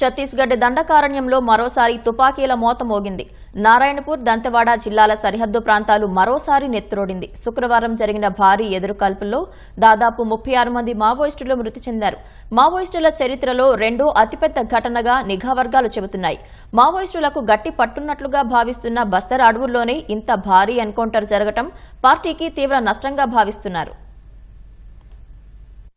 ఛత్తీస్గఢ్ దండకారణ్యంలో మరోసారి తుపాకీల మోత మోగింది. నారాయణపూర్ దంతెవాడ జిల్లాల సరిహద్దు ప్రాంతాలు మరోసారి నెత్తురోడింది. శుక్రవారం జరిగిన భారీ ఎదురుకాల్పుల్లో దాదాపు ముప్పై ఆరు మంది మావోయిస్టులు మృతి చెందారు. మావోయిస్టుల చరిత్రలో రెండో అతిపెద్ద ఘటనగా నిఘా వర్గాలు చెబుతున్నాయి. మావోయిస్టులకు గట్టి పట్టున్నట్లుగా భావిస్తున్న బస్తర్ అడవుల్లోనే ఇంత భారీ ఎన్కౌంటర్ జరగటం పార్టీకి తీవ్ర నష్టంగా భావిస్తున్నారు.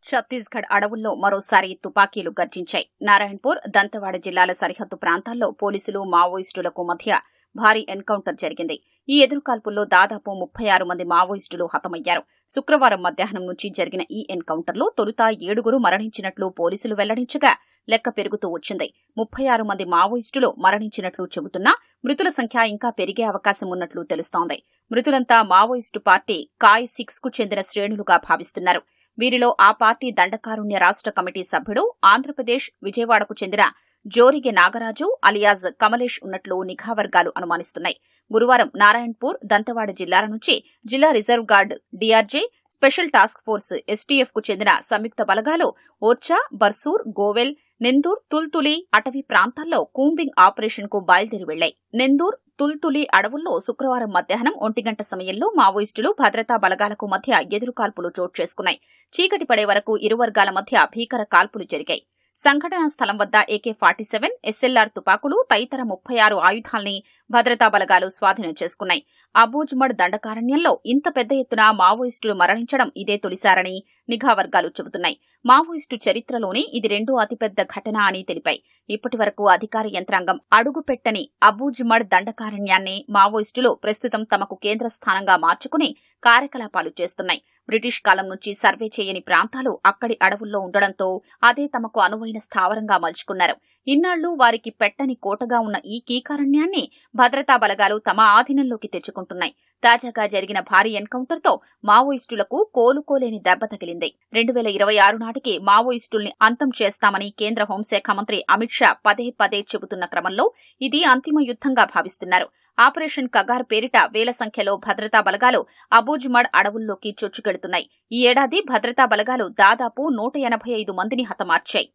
ఛత్తీస్గఢ్ అడవుల్లో మరోసారి తుపాకీలు గర్జించాయి. నారాయణపూర్ దంతవాడ జిల్లాల సరిహద్దు ప్రాంతాల్లో పోలీసులు మావోయిస్టులకు మధ్య భారీ ఎన్కౌంటర్ జరిగింది. ఈ ఎదురుకాల్పుల్లో దాదాపు ముప్పై ఆరు మంది మావోయిస్టులు హతమయ్యారు. శుక్రవారం మధ్యాహ్నం నుంచి జరిగిన ఈ ఎన్కౌంటర్లో తొలుత ఏడుగురు మరణించినట్లు పోలీసులు వెల్లడించగా లెక్క పెరుగుతూ వచ్చింది. ముప్పై ఆరు మంది మావోయిస్టులు మరణించినట్లు చెబుతున్నా మృతుల సంఖ్య ఇంకా పెరిగే అవకాశం ఉన్నట్లు తెలుస్తోంది. మృతులంతా మావోయిస్టు పార్టీ కాయ్ సిక్స్కు చెందిన శ్రేణులుగా భావిస్తున్నారు. వీరిలో ఆ పార్టీ దండకారుణ్య రాష్ట్ర కమిటీ సభ్యుడు ఆంధ్రప్రదేశ్ విజయవాడకు చెందిన జోరిగె నాగరాజు అలియాజ్ కమలేష్ ఉన్నట్లు నిఘా వర్గాలు అనుమానిస్తున్నాయి. గురువారం నారాయణపూర్ దంతవాడ జిల్లాల నుంచి జిల్లా reserve guard DRG special task force ఎస్టీఎఫ్కు చెందిన సంయుక్త బలగాలు ఓర్చా బర్సూర్ గోవెల్ నెందూర్ తుల్తులి అటవీ ప్రాంతాల్లో కూంబింగ్ ఆపరేషన్కు బయలుదేరి వెళ్ళాయి నెందూర్ తుల్తులి అడవుల్లో శుక్రవారం మధ్యాహ్నం ఒంటిగంట సమయంలో మావోయిస్టులు భద్రతా బలగాలకు మధ్య ఎదురుకాల్పులు చోటు చేసుకున్నాయి. చీకటి పడే వరకు ఇరు వర్గాల మధ్య భీకర కాల్పులు జరిగాయి. సంఘటనా స్థలం వద్ద ఏకే ఫార్టీ సెవెన్ ఎస్ఎల్ఆర్ తుపాకులు తదితర ముప్పై ఆరు ఆయుధాల్ని భద్రతా బలగాలు స్వాధీనం చేసుకున్నాయి. అబూజ్మడ్ దండకారణ్యంలో ఇంత పెద్ద ఎత్తున మావోయిస్టులు మరణించడం ఇదే తొలిసారని నిఘా వర్గాలు చెబుతున్నాయి. మావోయిస్టు చరిత్రలోనే ఇది రెండో అతిపెద్ద ఘటన అని తెలిపాయి. ఇప్పటి వరకు అధికార యంత్రాంగం అడుగుపెట్టని అబూజ్మడ్ దండకారణ్యాన్ని మావోయిస్టులు ప్రస్తుతం తమకు కేంద్ర స్థానంగా మార్చుకుని కార్యకలాపాలు చేస్తున్నాయి. బ్రిటిష్ కాలం నుంచి సర్వే చేయని ప్రాంతాలు అక్కడి అడవుల్లో ఉండడంతో అదే తమకు అనువైన స్థావరంగా మలుచుకున్నారు. ఇన్నాళ్ళు వారికి పెట్టని కోటగా ఉన్న ఈ కీకారణ్యాన్ని భద్రతా బలగాలు తమ ఆధీనంలోకి తెచ్చుకుంటున్నాయి. తాజాగా జరిగిన భారీ ఎన్కౌంటర్తో మావోయిస్టులకు కోలుకోలేని దెబ్బ తగిలింది. రెండు వేల ఇరవై ఆరు నాటికి మావోయిస్టుల్ని అంతం చేస్తామని కేంద్ర హోంశాఖ మంత్రి అమిత్ షా పదే పదే చెబుతున్న క్రమంలో ఇది అంతిమ యుద్ధంగా భావిస్తున్నారు. ఆపరేషన్ కగార్ పేరిట వేల సంఖ్యలో భద్రతా బలగాలు అబూజ్మడ్ అడవుల్లోకి చొచ్చుకెడుతున్నాయి. ఈ ఏడాది భద్రతా బలగాలు దాదాపు నూట ఎనభై ఐదు మందిని హతమార్చాయి.